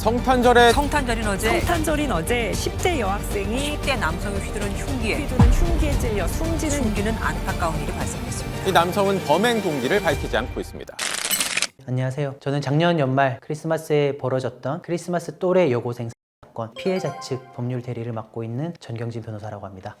성탄절에 성탄절인 어제 성탄절인 어제 10대 여학생이 10대 남성을 휘두른 흉기에 휘두른 흉기에 찔려 숨지는 숨기는 안타까운 일이 발생했습니다. 이 남성은 범행 동기를 밝히지 않고 있습니다. 안녕하세요. 저는 작년 연말 크리스마스에 벌어졌던 크리스마스 또래 여고생 사건 피해자 측 법률 대리를 맡고 있는 전경진 변호사라고 합니다.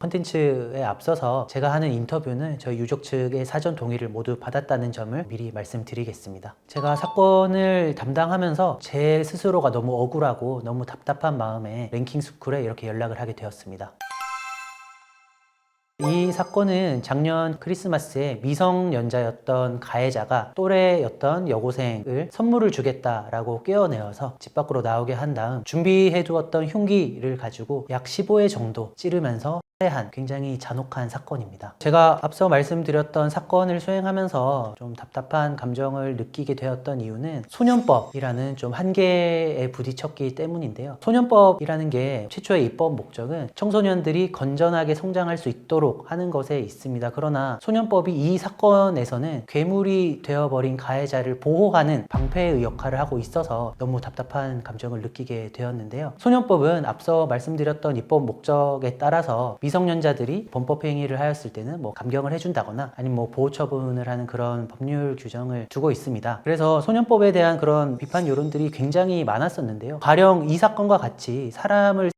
컨텐츠에 앞서서 제가 하는 인터뷰는 저희 유족 측의 사전 동의를 모두 받았다는 점을 미리 말씀드리겠습니다. 제가 사건을 담당하면서 제 스스로가 너무 억울하고 너무 답답한 마음에 랭킹 스쿨에 이렇게 연락을 하게 되었습니다. 이 사건은 작년 크리스마스에 미성년자였던 가해자가 또래였던 여고생을 선물을 주겠다라고 깨어내어서 집 밖으로 나오게 한 다음 준비해두었던 흉기를 가지고 약 15회 정도 찌르면서 살해한 굉장히 잔혹한 사건입니다. 제가 앞서 말씀드렸던 사건을 수행하면서 좀 답답한 감정을 느끼게 되었던 이유는 소년법이라는 좀 한계에 부딪혔기 때문인데요. 소년법이라는 게 최초의 입법 목적은 청소년들이 건전하게 성장할 수 있도록 하는 것에 있습니다. 그러나 소년법이 이 사건에서는 괴물이 되어버린 가해자를 보호하는 방패의 역할을 하고 있어서 너무 답답한 감정을 느끼게 되었는데요. 소년법은 앞서 말씀드렸던 입법 목적에 따라서 미성년자들이 범법 행위를 하였을 때는 뭐 감경을 해준다거나 아니면 뭐 보호 처분을 하는 그런 법률 규정을 두고 있습니다. 그래서 소년법에 대한 그런 비판 여론들이 굉장히 많았었는데요. 가령 이 사건과 같이 사람을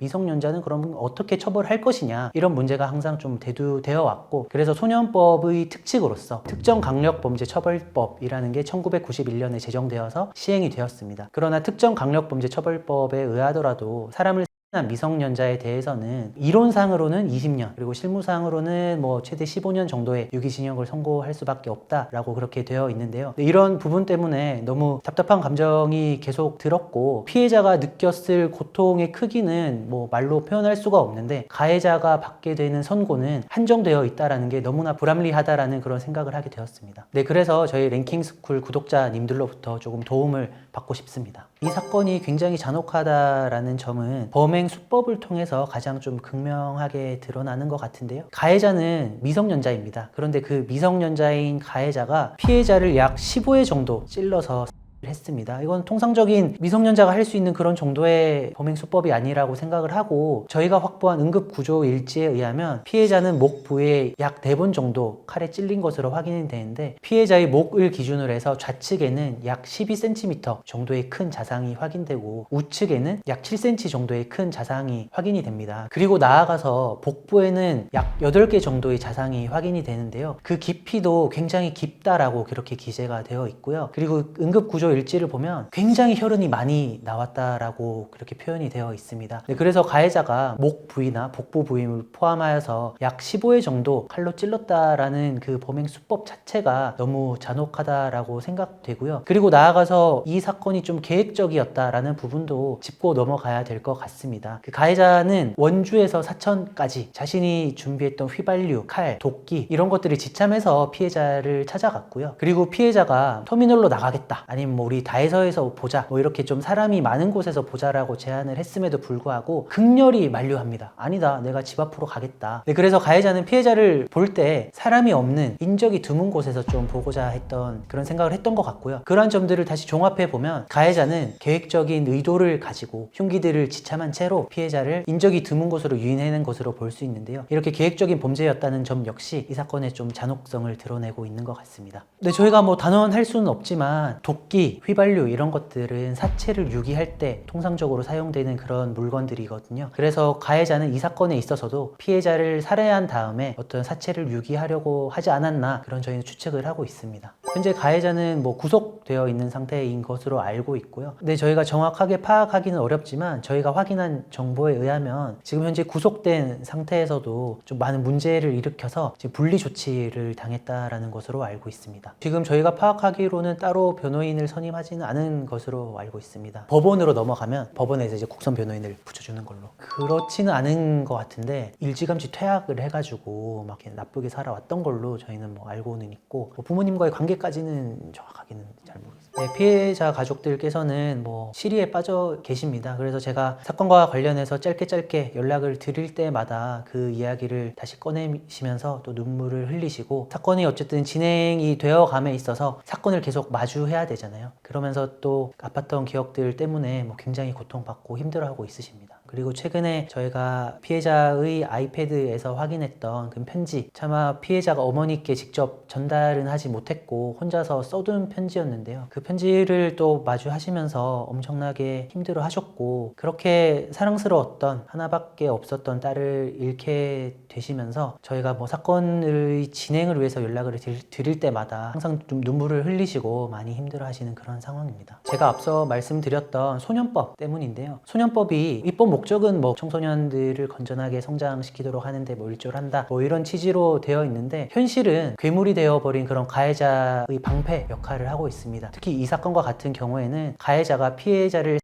미성년자는 그럼 어떻게 처벌할 것이냐 이런 문제가 항상 좀 대두되어 왔고 그래서 소년법의 특칙으로서 특정 강력 범죄 처벌법이라는 게 1991년에 제정되어서 시행이 되었습니다. 그러나 특정 강력 범죄 처벌법에 의하더라도 사람을 한 미성년자에 대해서는 이론상으로는 20년 그리고 실무상으로는 뭐 최대 15년 정도의 유기징역을 선고할 수밖에 없다라고 그렇게 되어 있는데요. 이런 부분 때문에 너무 답답한 감정이 계속 들었고 피해자가 느꼈을 고통의 크기는 뭐 말로 표현할 수가 없는데 가해자가 받게 되는 선고는 한정되어 있다라는 게 너무나 불합리하다라는 그런 생각을 하게 되었습니다. 네, 그래서 저희 랭킹 스쿨 구독자님들로부터 조금 도움을 받고 싶습니다. 이 사건이 굉장히 잔혹하다라는 점은 범행 수법을 통해서 가장 좀 극명하게 드러나는 것 같은데요. 가해자는 미성년자입니다. 그런데 그 미성년자인 가해자가 피해자를 약 15회 정도 찔러서 했습니다. 이건 통상적인 미성년자가 할 수 있는 그런 정도의 범행 수법이 아니라고 생각을 하고 저희가 확보한 응급 구조 일지에 의하면 피해자는 목 부위에 약네번 정도 칼에 찔린 것으로 확인이 되는데 피해자의 목을 기준으로 해서 좌측에는 약 12cm 정도의 큰 자상이 확인되고 우측에는 약 7cm 정도의 큰 자상이 확인이 됩니다. 그리고 나아가서 복부에는 약 8개 정도의 자상이 확인이 되는데요. 그 깊이도 굉장히 깊다라고 그렇게 기재가 되어 있고요. 그리고 응급 구조 일지를 보면 굉장히 혈흔이 많이 나왔다라고 그렇게 표현이 되어 있습니다. 네, 그래서 가해자가 목 부위나 복부 부위를 포함하여서 약 15회 정도 칼로 찔렀다라는 그 범행 수법 자체가 너무 잔혹하다라고 생각되고요. 그리고 나아가서 이 사건이 좀 계획적이었다라는 부분도 짚고 넘어가야 될 것 같습니다. 그 가해자는 원주에서 사천까지 자신이 준비했던 휘발유, 칼, 도끼 이런 것들을 지참해서 피해자를 찾아갔고요. 그리고 피해자가 터미널로 나가겠다 아니면 뭐 우리 다해서에서 보자 뭐 이렇게 좀 사람이 많은 곳에서 보자라고 제안을 했음에도 불구하고 극렬히 만류합니다. 아니다 내가 집 앞으로 가겠다. 네, 그래서 가해자는 피해자를 볼 때 사람이 없는 인적이 드문 곳에서 좀 보고자 했던 그런 생각을 했던 것 같고요. 그러한 점들을 다시 종합해 보면 가해자는 계획적인 의도를 가지고 흉기들을 지참한 채로 피해자를 인적이 드문 곳으로 유인해낸 것으로 볼 수 있는데요. 이렇게 계획적인 범죄였다는 점 역시 이 사건의 좀 잔혹성을 드러내고 있는 것 같습니다. 네, 저희가 뭐 단언할 수는 없지만 도끼, 휘발유 이런 것들은 사체를 유기할 때 통상적으로 사용되는 그런 물건들이거든요. 그래서 가해자는 이 사건에 있어서도 피해자를 살해한 다음에 어떤 사체를 유기하려고 하지 않았나 그런 저희는 추측을 하고 있습니다. 현재 가해자는 뭐 구속되어 있는 상태인 것으로 알고 있고요. 근데 저희가 정확하게 파악하기는 어렵지만 저희가 확인한 정보에 의하면 지금 현재 구속된 상태에서도 좀 많은 문제를 일으켜서 분리 조치를 당했다라는 것으로 알고 있습니다. 지금 저희가 파악하기로는 따로 변호인을 선임하지는 않은 것으로 알고 있습니다. 법원으로 넘어가면 법원에서 이제 국선 변호인을 붙여주는 걸로. 그렇지는 않은 것 같은데 일찌감치 퇴학을 해가지고 막 이렇게 나쁘게 살아왔던 걸로 저희는 뭐 알고는 있고 뭐 부모님과의 관계까지 는 정확하게는 잘 모르겠습니다. 네, 피해자 가족들께서는 뭐 시리에 빠져 계십니다. 그래서 제가 사건과 관련해서 짧게 짧게 연락을 드릴 때마다 그 이야기를 다시 꺼내시면서 또 눈물을 흘리시고 사건이 어쨌든 진행이 되어 감에 있어서 사건을 계속 마주해야 되잖아요. 그러면서 또 아팠던 기억들 때문에 뭐 굉장히 고통받고 힘들어하고 있으십니다. 그리고 최근에 저희가 피해자의 아이패드에서 확인했던 그 편지 차마 피해자가 어머니께 직접 전달은 하지 못했고 혼자서 써둔 편지였는데요. 그 편지를 또 마주하시면서 엄청나게 힘들어 하셨고 그렇게 사랑스러웠던 하나밖에 없었던 딸을 잃게 되시면서 저희가 뭐 사건의 진행을 위해서 연락을 드- 드릴 때마다 항상 좀 눈물을 흘리시고 많이 힘들어 하시는 그런 상황입니다. 제가 앞서 말씀드렸던 소년법 때문인데요. 소년법이 입법 목 적은 뭐 청소년들을 건전하게 성장시키도록 하는데 뭐 일조한다 뭐 이런 취지로 되어 있는데 현실은 괴물이 되어버린 그런 가해자의 방패 역할을 하고 있습니다. 특히 이 사건과 같은 경우에는 가해자가 피해자를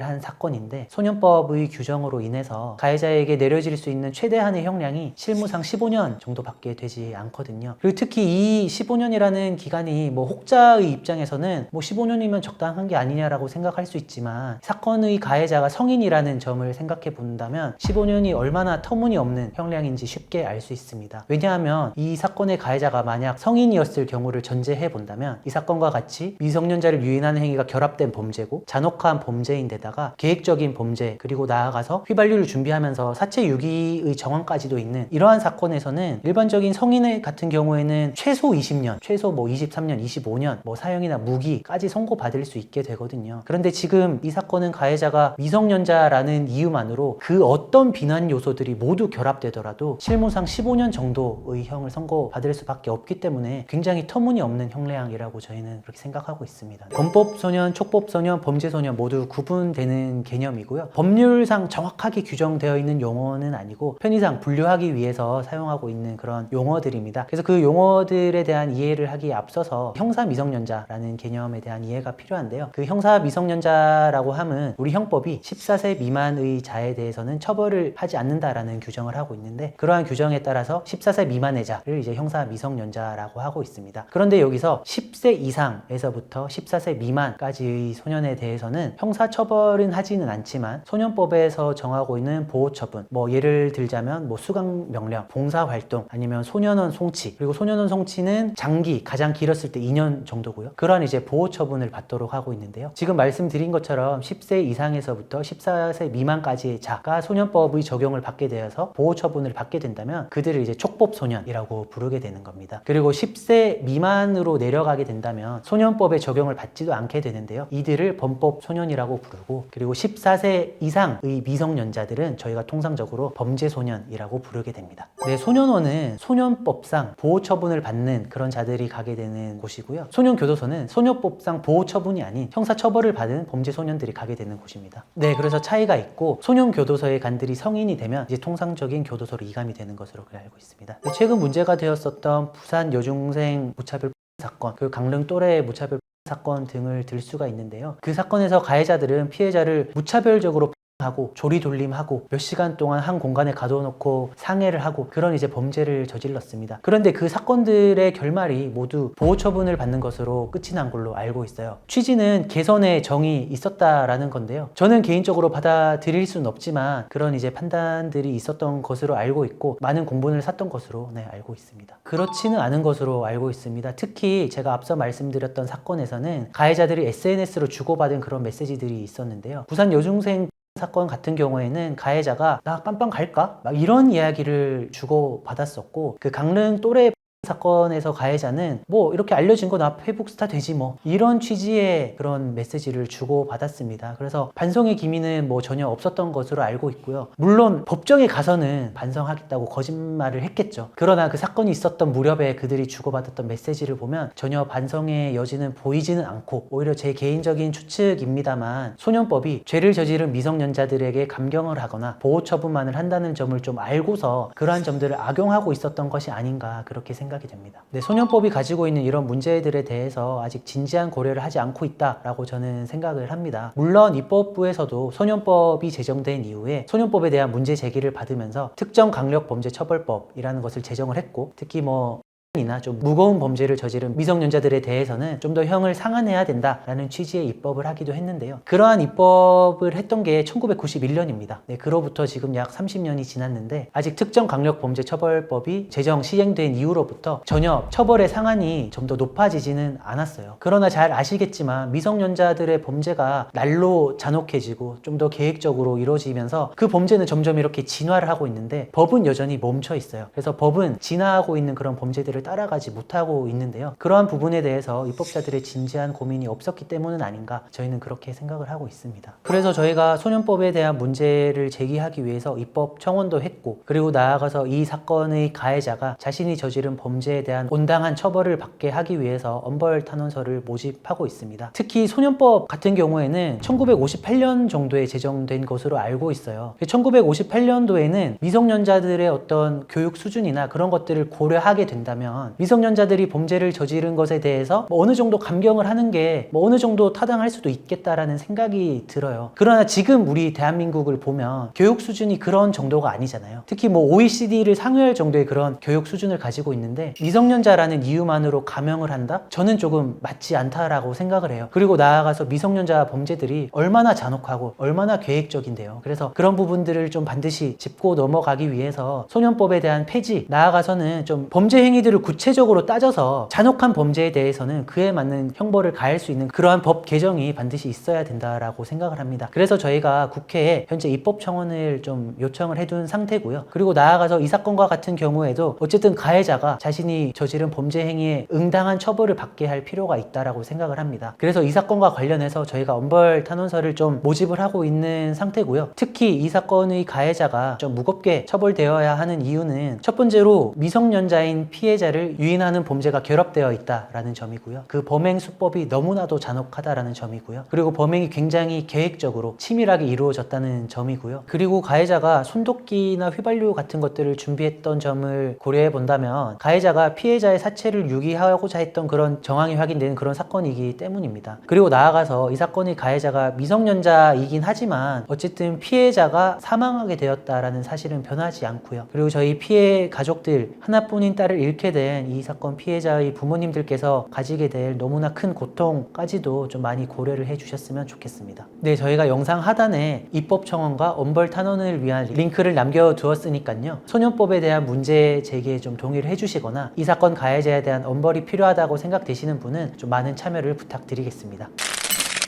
한 사건인데 소년법의 규정으로 인해서 가해자에게 내려질 수 있는 최대한의 형량이 실무상 15년 정도밖에 되지 않거든요. 그리고 특히 이 15년이라는 기간이 뭐 혹자의 입장에서는 뭐 15년이면 적당한 게 아니냐라고 생각할 수 있지만 사건의 가해자가 성인이라는 점을 생각해 본다면 15년이 얼마나 터무니없는 형량인지 쉽게 알 수 있습니다. 왜냐하면 이 사건의 가해자가 만약 성인이었을 경우를 전제해 본다면 이 사건과 같이 미성년자를 유인하는 행위가 결합된 범죄고 잔혹한 범죄인 데다가 계획적인 범죄 그리고 나아가서 휘발유를 준비하면서 사체 유기의 정황까지도 있는 이러한 사건에서는 일반적인 성인 같은 경우에는 최소 20년, 최소 뭐 23년, 25년 뭐 사형이나 무기까지 선고받을 수 있게 되거든요. 그런데 지금 이 사건은 가해자가 미성년자라는 이유만으로 그 어떤 비난 요소들이 모두 결합되더라도 실무상 15년 정도의 형을 선고받을 수밖에 없기 때문에 굉장히 터무니없는 형량이라고 저희는 그렇게 생각하고 있습니다. 범법 소년, 촉법 소년, 범죄 소년 모두 구분 되는 개념이고요. 법률상 정확하게 규정되어 있는 용어는 아니고 편의상 분류하기 위해서 사용하고 있는 그런 용어들입니다. 그래서 그 용어들에 대한 이해를 하기에 앞서서 형사 미성년자라는 개념에 대한 이해가 필요한데요. 그 형사 미성년자라고 함은 우리 형법이 14세 미만의 자에 대해서는 처벌을 하지 않는다라는 규정을 하고 있는데 그러한 규정에 따라서 14세 미만의 자를 이제 형사 미성년자라고 하고 있습니다. 그런데 여기서 10세 이상에서부터 14세 미만까지의 소년에 대해서는 형사 처벌 은 하지는 않지만 소년법에서 정하고 있는 보호 처분 뭐 예를 들자면 뭐 수강 명령, 봉사 활동 아니면 소년원 송치 그리고 소년원 송치는 장기 가장 길었을 때 2년 정도고요. 그러한 이제 보호 처분을 받도록 하고 있는데요. 지금 말씀드린 것처럼 10세 이상에서부터 14세 미만까지의 자가 소년법의 적용을 받게 되어서 보호 처분을 받게 된다면 그들을 이제 촉법 소년이라고 부르게 되는 겁니다. 그리고 10세 미만으로 내려가게 된다면 소년법의 적용을 받지도 않게 되는데요. 이들을 범법 소년이라고 부르고 그리고 14세 이상의 미성년자들은 저희가 통상적으로 범죄 소년이라고 부르게 됩니다. 네, 소년원은 소년법상 보호 처분을 받는 그런 자들이 가게 되는 곳이고요. 소년교도소는 소년법상 보호 처분이 아닌 형사 처벌을 받은 범죄 소년들이 가게 되는 곳입니다. 네, 그래서 차이가 있고 소년교도소에 간들이 성인이 되면 이제 통상적인 교도소로 이감이 되는 것으로 알고 있습니다. 네, 최근 문제가 되었었던 부산 여중생 무차별 사건, 그 강릉 또래 무차별 사건 등을 들 수가 있는데요. 그 사건에서 가해자들은 피해자를 무차별적으로 하고 조리돌림하고 몇 시간 동안 한 공간에 가둬놓고 상해를 하고 그런 이제 범죄를 저질렀습니다. 그런데 그 사건들의 결말이 모두 보호 처분을 받는 것으로 끝이 난 걸로 알고 있어요. 취지는 개선의 정이 있었다라는 건데요. 저는 개인적으로 받아들일 수는 없지만 그런 이제 판단들이 있었던 것으로 알고 있고 많은 공분을 샀던 것으로 네, 알고 있습니다. 그렇지는 않은 것으로 알고 있습니다. 특히 제가 앞서 말씀드렸던 사건에서는 가해자들이 SNS로 주고받은 그런 메시지들이 있었는데요. 부산 여중생 사건 같은 경우에는 가해자가 나 빰빰 갈까? 막 이런 이야기를 주고 받았었고 그 강릉 또래 사건에서 가해자는 뭐 이렇게 알려진 거 나 페북 스타 되지 뭐 이런 취지의 그런 메시지를 주고 받았습니다. 그래서 반성의 기미는 뭐 전혀 없었던 것으로 알고 있고요. 물론 법정에 가서는 반성하겠다고 거짓말을 했겠죠. 그러나 그 사건이 있었던 무렵에 그들이 주고받았던 메시지를 보면 전혀 반성의 여지는 보이지는 않고 오히려 제 개인적인 추측입니다만 소년법이 죄를 저지른 미성년자들에게 감경을 하거나 보호 처분만을 한다는 점을 좀 알고서 그러한 점들을 악용하고 있었던 것이 아닌가 그렇게 생각 이 됩니다. 네, 소년법이 가지고 있는 이런 문제들에 대해서 아직 진지한 고려를 하지 않고 있다라고 저는 생각을 합니다. 물론 입법부에서도 소년법이 제정된 이후에 소년법에 대한 문제 제기를 받으면서 특정 강력 범죄 처벌법이라는 것을 제정을 했고 특히 뭐 이나 좀 무거운 범죄를 저지른 미성년자들에 대해서는 좀 더 형을 상한해야 된다라는 취지의 입법을 하기도 했는데요. 그러한 입법을 했던 게 1991년입니다. 네, 그로부터 지금 약 30년이 지났는데 아직 특정 강력 범죄 처벌법이 제정 시행된 이후로부터 전혀 처벌의 상한이 좀 더 높아지지는 않았어요. 그러나 잘 아시겠지만 미성년자들의 범죄가 날로 잔혹해지고 좀 더 계획적으로 이루어지면서 그 범죄는 점점 이렇게 진화를 하고 있는데 법은 여전히 멈춰 있어요. 그래서 법은 진화하고 있는 그런 범죄들을 따라가지 못하고 있는데요. 그러한 부분에 대해서 입법자들의 진지한 고민이 없었기 때문은 아닌가 저희는 그렇게 생각을 하고 있습니다. 그래서 저희가 소년법에 대한 문제를 제기하기 위해서 입법 청원도 했고 그리고 나아가서 이 사건의 가해자가 자신이 저지른 범죄에 대한 온당한 처벌을 받게 하기 위해서 엄벌 탄원서를 모집하고 있습니다. 특히 소년법 같은 경우에는 1958년 정도에 제정된 것으로 알고 있어요. 1958년도에는 미성년자들의 어떤 교육 수준이나 그런 것들을 고려하게 된다면 미성년자들이 범죄를 저지른 것에 대해서 뭐 어느 정도 감경을 하는 게 뭐 어느 정도 타당할 수도 있겠다라는 생각이 들어요. 그러나 지금 우리 대한민국을 보면 교육 수준이 그런 정도가 아니잖아요. 특히 뭐 OECD를 상회할 정도의 그런 교육 수준을 가지고 있는데 미성년자라는 이유만으로 감형을 한다? 저는 조금 맞지 않다라고 생각을 해요. 그리고 나아가서 미성년자 범죄들이 얼마나 잔혹하고 얼마나 계획적인데요. 그래서 그런 부분들을 좀 반드시 짚고 넘어가기 위해서 소년법에 대한 폐지, 나아가서는 좀 범죄 행위들을 구체적으로 따져서 잔혹한 범죄에 대해서는 그에 맞는 형벌을 가할 수 있는 그러한 법 개정이 반드시 있어야 된다라고 생각을 합니다. 그래서 저희가 국회에 현재 입법 청원을 좀 요청을 해둔 상태고요. 그리고 나아가서 이 사건과 같은 경우에도 어쨌든 가해자가 자신이 저지른 범죄 행위에 응당한 처벌을 받게 할 필요가 있다라고 생각을 합니다. 그래서 이 사건과 관련해서 저희가 엄벌 탄원서를 좀 모집을 하고 있는 상태고요. 특히 이 사건의 가해자가 좀 무겁게 처벌되어야 하는 이유는 첫 번째로 미성년자인 피해자 를 유인하는 범죄가 결합되어 있다라는 점이고요. 그 범행 수법이 너무나도 잔혹하다라는 점이고요. 그리고 범행이 굉장히 계획적으로 치밀하게 이루어졌다는 점이고요. 그리고 가해자가 손도끼나 휘발유 같은 것들을 준비했던 점을 고려해 본다면 가해자가 피해자의 사체를 유기하고자 했던 그런 정황이 확인되는 그런 사건이기 때문입니다. 그리고 나아가서 이 사건의 가해자가 미성년자이긴 하지만 어쨌든 피해자가 사망하게 되었다라는 사실은 변하지 않고요. 그리고 저희 피해 가족들 하나뿐인 딸을 잃게 된 이 사건 피해자의 부모님들께서 가지게 될 너무나 큰 고통까지도 좀 많이 고려를 해주셨으면 좋겠습니다. 네, 저희가 영상 하단에 입법 청원과 엄벌 탄원을 위한 링크를 남겨두었으니까요. 소년법에 대한 문제 제기에 좀 동의를 해주시거나 이 사건 가해자에 대한 엄벌이 필요하다고 생각되시는 분은 좀 많은 참여를 부탁드리겠습니다.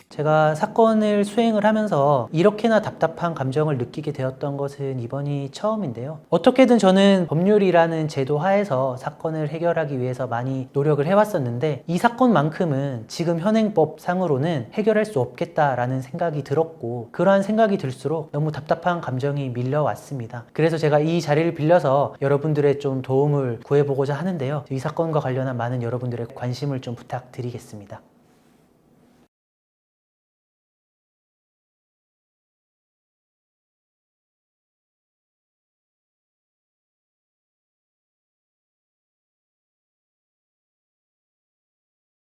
제가 사건을 수행을 하면서 이렇게나 답답한 감정을 느끼게 되었던 것은 이번이 처음인데요. 어떻게든 저는 법률이라는 제도 하에서 사건을 해결하기 위해서 많이 노력을 해왔었는데 이 사건만큼은 지금 현행법 상으로는 해결할 수 없겠다라는 생각이 들었고 그러한 생각이 들수록 너무 답답한 감정이 밀려왔습니다. 그래서 제가 이 자리를 빌려서 여러분들의 좀 도움을 구해보고자 하는데요. 이 사건과 관련한 많은 여러분들의 관심을 좀 부탁드리겠습니다.